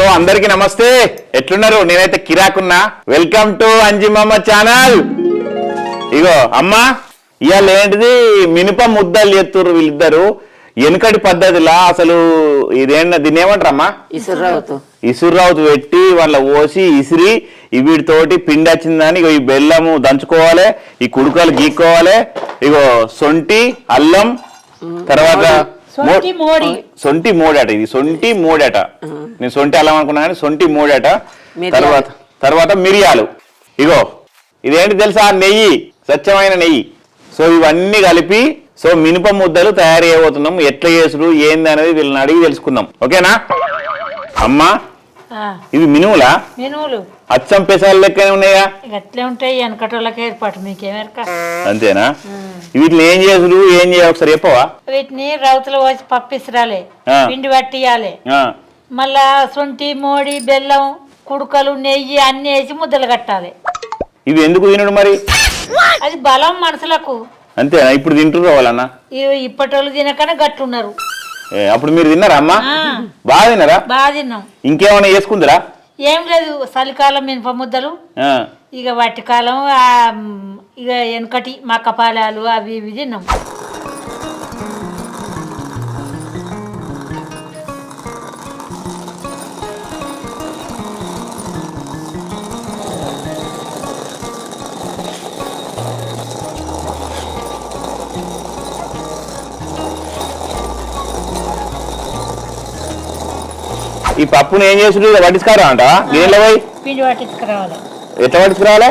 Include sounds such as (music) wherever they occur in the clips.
అందరికి నమస్తే. ఎట్లున్నారు? నేనైతే కిరాకున్నా. Welcome to Anjimamma channel. ఇగో అమ్మా ఇవాళ ఏంటిది? మినప ముద్దలు చేస్తుర్రు వీళ్ళిద్దరు. వెనుకటి పద్ధతిలా అసలు ఇదేంట దీన్ని ఏమంటారమ్మా ఇసురావుతూ ఇసురావుతు పెట్టి వాళ్ళ పోసి ఇసిరి వీటితోటి పిండి వచ్చిందని ఇగో ఈ బెల్లము దంచుకోవాలి ఈ కుడుకలు గీక్కోవాలి. ఇగో సొంటి అల్లం తర్వాత మో- సొంటి మోడి. సొంటి మోడట ఇది సొంటి మోడట నేను సొంటి అల్లం అనుకున్నా కానీ సొంటి మోడట. తర్వాత తర్వాత మిరియాలు. ఇగో ఇదేంటి తెలుసా? నెయ్యి స్వచ్ఛమైన నెయ్యి. సో ఇవన్నీ కలిపి సో మినప ముద్దలు తయారు చేయబోతున్నాం. ఎట్లా చేసుడు ఏంది అనేది వీళ్ళని అడిగి తెలుసుకుందాం. ఓకేనా? అమ్మా ఇవి మినుములా మెనువులు. అచ్చం పెసాలు లెక్కనే ఉన్నాయా? అట్లే ఉంటాయి వెనకటోళ్ళకి ఏర్పాటు. మీకేమెరక అంతేనా? వీటిని ఏం చేసుడు ఏం చేయాలి? ఒకసారి చెప్పవా? వీటిని రౌతులు పోసి పప్పిసరాలే. పిండి పట్టియాలి. మళ్ళా శొంఠి మోడి బెల్లం కుడుకలు నెయ్యి అన్ని వేసి ముద్దలు కట్టాలి. ఇవి ఎందుకు తినడు మరి? అది బలం మనసులకు. అంతేనా ఇప్పుడు తింటున్నారు వాళ్ళన్న? ఇవి ఇప్పటోళ్ళు తినకనే గట్టున్నారు అప్పుడు మీరు తిన్నారా అమ్మా? బాగా తిన్నారా? బాగా తిన్నాం. ఇంకేమైనా చేసుకుందరా? ఏం లేదు చలికాలం మినప ముద్దలు. ఇక వాటి కాలం ఇక వెనకటి మక్కపాలాలు అవి ఇవి తిన్నాం. పప్పుని ఏం చేసుడు ఇక పట్టించుకారా అంట? గిన్నెలో పోయి? పిండి పట్టించుకురావాలి. ఎట్లా పట్టించుకురావాలి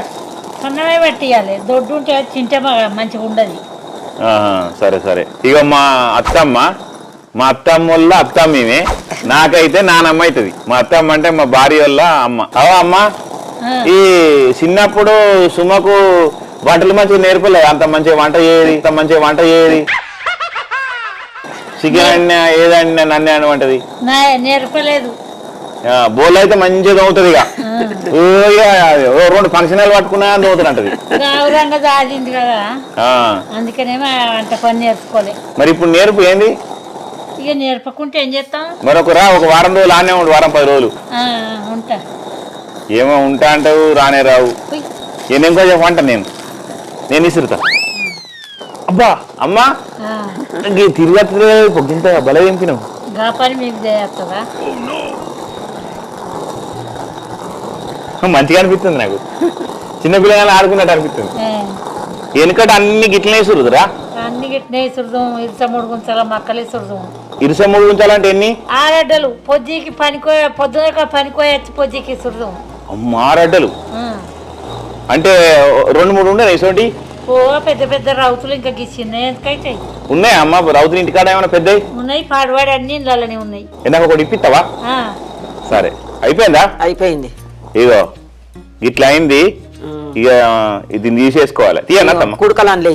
సన్నమే పట్టియాలి. దొడ్డు ఉంటే తింటే మంచిగా ఉండదు. సరే సరే. ఇక మా అత్తమ్మ మా అత్తమ్మ వల్ల అత్తమ్మ ఈమె. నాకైతే నానమ్మ అవుతుంది మా అత్తమ్మ అంటే మా భార్య వల్ల అమ్మ. అవా అమ్మ ఈ చిన్నప్పుడు సుమకు వంటలు మంచిగా నేర్పలేదు. అంత మంచిగా వంట చేయది అంత మంచిగా వంట చేయది. చికెన్ అన్న ఏదన్నా నన్ను నా నేర్పలేదు. బోల్ అయితే మంచిగా తవ్వుతుంది ఇక. ఓ ఇక ఓ రెండు ఫంక్షనాలు పట్టుకున్నా తవ్వుతుంది అంటది కదా. అందుకనే పని నేర్చుకోలే. మరి ఇప్పుడు నేర్పు ఏంది? ఇక నేర్పకుంటే ఏం చేస్తాం? మరొక రా ఒక వారం రోజులు ఆనే ఉండు వారం పది రోజులు. ఆ, ఉంటా. ఏమో ఉంటా అంటావు రానే రావు. నేను కొంచెం వంట నేను. నేను ఇసురుతా అబ్బా! అమ్మా! ఆ, తిరిగి పొగ్గింత బల ఎంపినావు మీకు మంచిగా అనిపిస్తుంది నాకు. చిన్న పిల్లగానే ఆడుకున్నట్టు అనిపిస్తుంది. వెనుకట అన్ని గిట్లనే ఇసురుదురా? అన్ని గిట్నే సురదం ఇరుసముడు గుంచాల మక్కలే సురదం ఇరుసమ్ముడు ఉంచాలంటే ఎన్ని? ఆరడ్డలు. పొద్దుకి పనికో పొద్దునక పనికోయి వచ్చి పొద్దుకి సురదం మారడ్డలు అంటే రెండు మూడు ఉండే ఓ పెద్ద పెద్ద రౌతులు ఇంకా గిచ్చిన్నాయి ఎందుకైతే ఉన్నాయా అమ్మ? రౌతులు ఇంటికాడ ఏమైనా పెద్దవి ఉన్నాయి పాడువాడి అన్ని ఉన్నాయి. ఒకటి ఇప్పిస్తావా సరే. అయిపోయిందా? అయిపోయింది. ఇగో ఇట్లా అయింది. ఇక ఇది తీసేసుకోవాలి. తీయనా తమ్మ కుడుకలు లే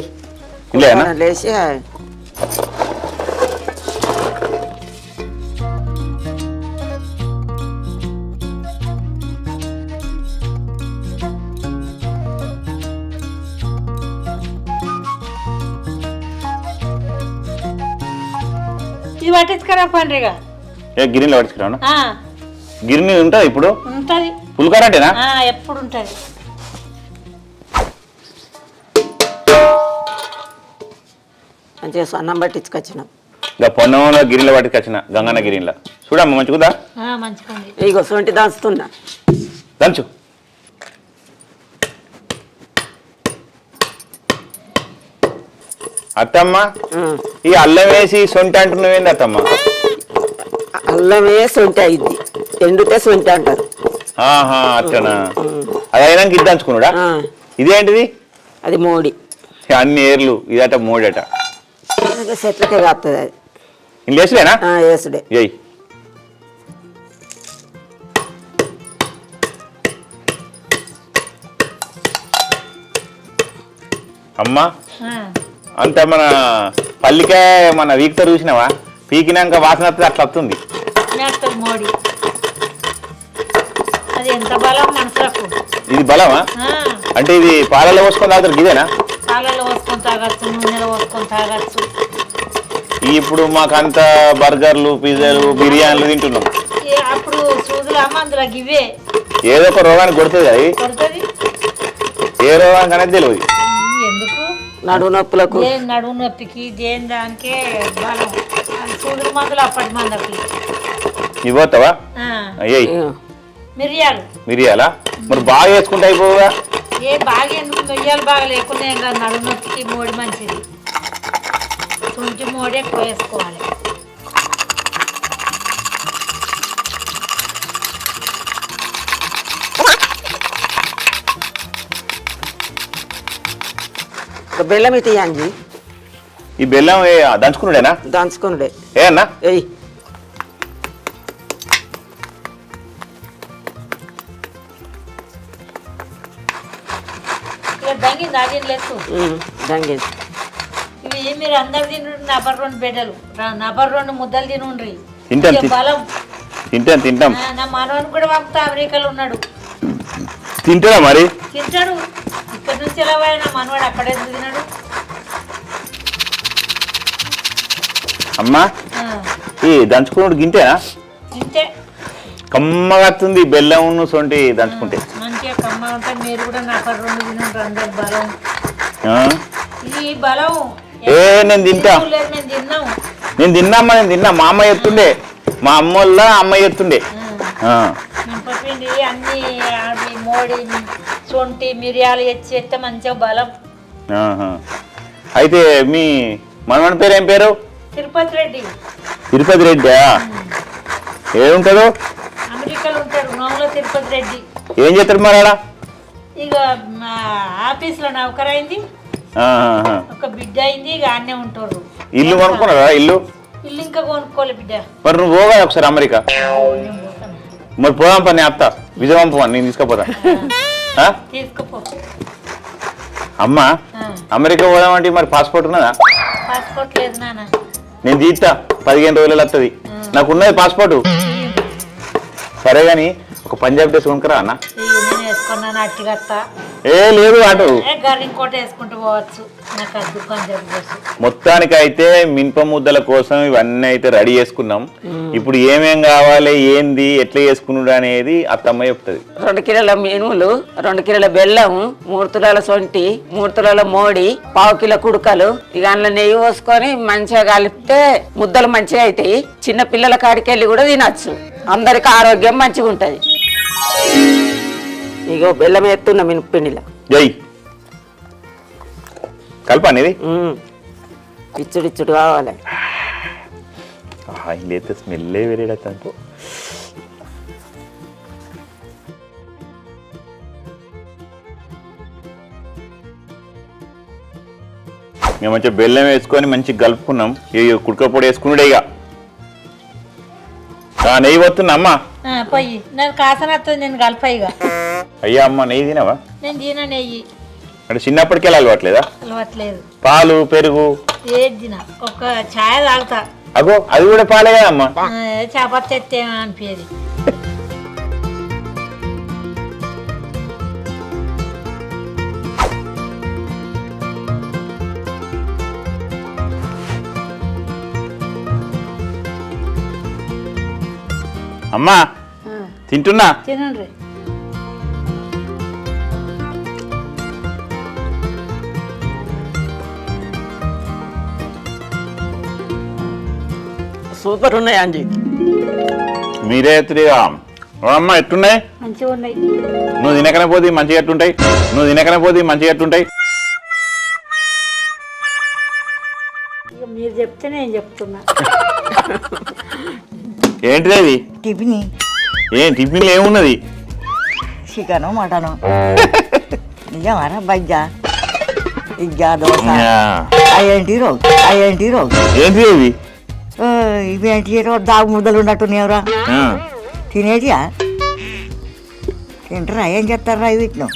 ఇల్లేనా లేచి ఇది పట్టించుకురా పండ్రిగా ఏ గిరిని పట్టుకురాను ఆ, గిరిని ఉంటుంది ఇప్పుడు? ఉంటది. పులికారంటేనా ఆ, ఎప్పుడు ఉంటది మంచిగా సన్నం పట్టించుకొచ్చినాం. ఇక పొన్నంలో గిరిలో పట్టుకొచ్చిన గంగన్న గిరిలో చూడమ్మ మంచిగుదా ఇగో సొంటి దాస్తున్నా దంచు. అత్తమ్మ. ఈ అల్లం వేసి సొంటి అంటున్నావేంది అత్తమ్మ? అల్లమే సొంటి అయింది. ఎండితే సొంటి అంటారు. అట్లనా అది అయినాక ఇది దంచుకున్నాడా? ఆ, ఇదేంటిది? అది మోడి. అన్ని ఏర్లు ఇదట మూడట. ఇక చెట్లకే కాస్తుంది అది. ఇంక వేసులేనా ఆ, వేసుడే జై అమ్మా అంత మన పల్లికాయ మన వీక్తో చూసినావా? పీకినాక వాసన అట్లా వస్తుంది. అది ఎంత బలం మనసులకు ఇది బలమా? అంటే ఇది పాలలో పోసుకొని తాగుతారు ఇదేనా పాలలో పోసుకొని తాగొచ్చు నూనెలో పోసుకొని తాగొచ్చు. ఇప్పుడు మాకంతా బర్గర్లు పిజ్జాలు బిర్యానీలు తింటున్నాం. ఏ- అప్పుడు సూదులు ఇవే ఏదో ఒక రోగానికి కొడుతుంది. కొడుతుంది? ఏ రోగానికి అనేది తెలియదు ఎందుకు? నడువు నొప్పులకు. నడుము నొప్పికి దేని దానికే బలం? అది సూదురు మందులు అప్పటి మందకి ఇవ్వతావా మిరియాలు. మిరియాలా? మరి బాగా వేసుకుంటే అయిపోవుగా? ఏ బాగా ఎందుకు మిరియాలు బాగా లేకుండా ఏం కాదు నడుము నొప్పికి మోడి మంచిది. శుంఠి మోడి ఎక్కువ వేసుకోవాలి. బెల్లం ఇది అంజి. ఈ బెల్లం ఏ దంచుకున్నాడేనా దంచుకునుడే. ఏ అన్నా? ఎయ్ దంగి దాగి లేదు దంగేది ఇవి మీరు అందరు తినుండ్రి నబర్ రెండు బిడ్డలు ర- నబర్ రెండు ముద్దలు తినుండ్రి. తింటాం. బలం. తింటాం. తింటాం నా మనవని కూడా పంపుతా అమెరికాలో ఉన్నాడు. తింటారా మరి? తింటాడు. ఇక్కడ నుంచి ఎలా పోయినా నా మనవాడు అక్కడే తిన్నాడు అమ్మా ఈ దంచుకున్నాడు గింటేనా తింటే కమ్మగా వస్తుంది బెల్లం సొంటి దంచుకుంటే. ఉంటే మీరు కూడా నబర్ రెండు తినండి అందరు బలం? ఇది బలం ఏ నేను తింటా. నేను తిన్నామ్మా నేను తిన్నా. మా అమ్మ ఎత్తుండే మా అమ్మ వాళ్ళ అమ్మ ఎత్తుండే. మినపపిండి అన్ని అవి మోడి సొంటి మిరియాలు ఎత్తే మంచిగా బలం. అయితే మీ మనవడి పేరు ఏం పేరు? తిరుపతి రెడ్డి. తిరుపతి రెడ్డి? ఏముంటుందో అమెరికాలో నోముల తిరుపతి రెడ్డి. ఏం చేస్తాడు మరి ఆడ? ఇక ఆఫీస్లో నౌకరైంది. ఒక బిడ్డ అయింది ఇక ఆడనే ఉంటారు ఇల్లు కొనుక్కున్నారా? ఇల్లు? ఇల్లు ఇంకా కొనుక్కోలే బిడ్డ. మరి నువ్వు పోగా ఒకసారి అమెరికా. మరి పోదాం పని అత్త. విజయవాం పో నేను తీసుకుపోతా? తీసుకుపో. అమ్మా అమెరికా పోదామంటే మరి పాస్పోర్ట్ ఉన్నదా? పాస్పోర్ట్ లేదు నాన్న. నేను తీస్తా. పదిహేను రోజులు వస్తుంది నాకు ఉన్నది పాస్పోర్ట్. సరే కానీ ఒక పంజాబ్ డ్రెస్ కొనుక్కరా అన్న. నేను వేసుకున్నాను ఏ లేదు అటు. ఏ గారు ఇంకోటి వేసుకుంటూ పోవచ్చు. నాకు అది పంజాబ్ డ్రెస్ మొత్తానికి అయితే మినప ముద్దల కోసం ఇవన్నీ అయితే రెడీ చేసుకున్నాం. ఇప్పుడు ఏమేం కావాలి ఏంది ఎట్లా చేసుకున్నాడు అనేది అత్తమ్మ చెప్తుంది. రెండు కిలోల మినుములు రెండు కిలోల బెల్లం మూడు తులాల సొంటి మూడు తులాల మోడి పావు కిలో కుడుకలు. ఇక అందులో నెయ్యి పోసుకొని మంచిగా కలిపితే ముద్దలు మంచిగా అవుతాయి. చిన్న పిల్లల కాడికి వెళ్ళి కూడా తినచ్చు. అందరికి ఆరోగ్యం మంచిగా ఉంటుంది ఇగో బెల్లం ఎత్తున్నా మినపిండిలో జై కలపనేది ఇచ్చుడు ఇచ్చుడు కావాలి. అయితే స్మెల్లే వేరేడతాను మేము మంచిగా బెల్లం వేసుకొని మంచిగా కలుపుకున్నాం. ఇక కుడక పొడి వేసుకున్నాడే ఇక. నెయ్యి పోతున్నా అమ్మా. ఆ, నాకు కాసన వస్తుంది నేను కలిపా ఇక అయ్యా అమ్మ నెయ్యి తినవా? నేను తిన నెయ్యి. అంటే చిన్నప్పటికే అలవాట్లేదా? అలవట్లేదు. పాలు పెరుగు? ఏది తిన? ఒక ఛాయ్ తాగుతా. అగో అది కూడా పాలే కదా అమ్మా ఆ, చపాతి తెస్తే అనిపించేది (laughs) అమ్మా తింటున్నా? తినండి. సూపర్ ఉన్నాయి అంజీ. మీరే ఎత్తుడిగా అమ్మ ఎట్టున్నాయి? మంచిగా ఉన్నాయి. నువ్వు తినకనే పోతే మంచిగా ఎట్టుంటాయి? నువ్వు తినకనే పోతే మంచిగా ఎట్టుంటాయి? మీరు చెప్తే నేను చెప్తున్నా. (laughs) ఏంటిది అది? టిఫిన్. ఏం టిఫిన్లో ఏమున్నది? Chicken mutton. నిజమారా బజ్జా? ఇజ్జా దోశ. అయ్యేంటి రోజు అయ్యేంటి రోజు ఏంటిది అది ఇవేంటి రోజు దాగు ముద్దలు ఉన్నట్టున్నావురా. తినేటియా? తింటారా? ఏం చేస్తారా వీటిను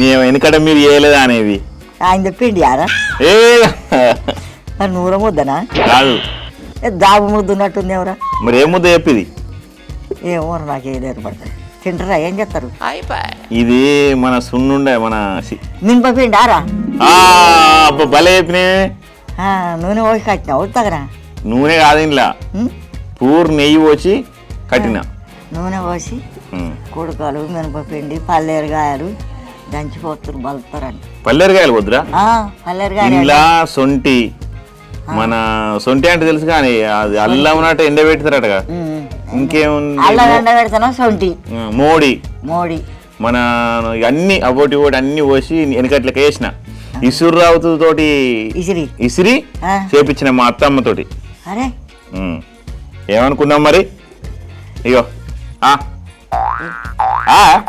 నేను ఎందుకంటే మీరు చేయలేదా అనేది? ఆయన చెప్పిండి యారా ఏ. మరి నూర ముద్దనా కాదు. ఏ దాగు ముద్ద ఉన్నట్టున్నావురా మరి ఏం ముద్ద చెప్పింది? ఏమో నాకు ఏది ఏర్పడుతుంది తింటారా ఏం చేస్తారు? ఇది మన సున్నుండే మన సి- మినపపిండి ఆరా? ఆ, అబ్బా భలే చెప్పినే. ఆ, నూనె పోసి కట్టినా అవుతాగరా నూనె కాదు ఇంట్లో పూర్ నెయ్యి పోసి కట్టిన. నూనె పోసి. కుడకలు మినపపిండి పల్లేరుగాయలు దంచిపోతురు బలుతారని. పల్లెరకాయలు వద్దురా పల్లేరుగాయలు ఇంట్లో సొంటి. మన సొంటి అంటే తెలుసు కానీ అది అల్లం ఇంకేముంది? అల్లం ఎండ పెడతాను? సొంటి. ఆ, మోడి. మోడి. మన అన్ని అవోటి ఒకటి అన్ని పోసి వెనకట్లకి వేసిన. ఇసురు రావుతు తోటి ఇసిరి. ఇసిరి. చేపించిన మా అత్తమ్మ తోటి. అరే. ఏమనుకున్నాం మరి? ఇగో. ఆ. ఆ.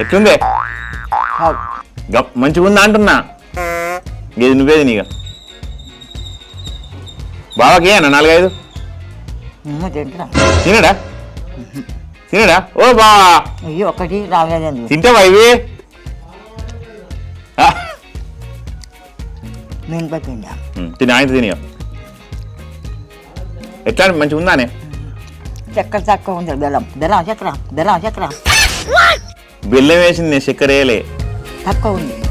ఎట్లుందే. గప్ మంచిగా ఉందా అంటున్నా? ఇది నువ్వేది నీగా బావాకి అన్న నాలుగైదు? తినడా? తినడా? ఓ బావా ఇవి ఒకటి రాలేదు తింటావా ఇవి? తిని ఆయన ఎట్లా మంచిగా ఉందానే? చక్కెర తక్కువ ఉంది బెల్లం. బెల్లం చక్కెర బెల్లం చక్కెర. బెల్లం వేసింది నేను చక్కెర వేయలే. తక్కువ ఉంది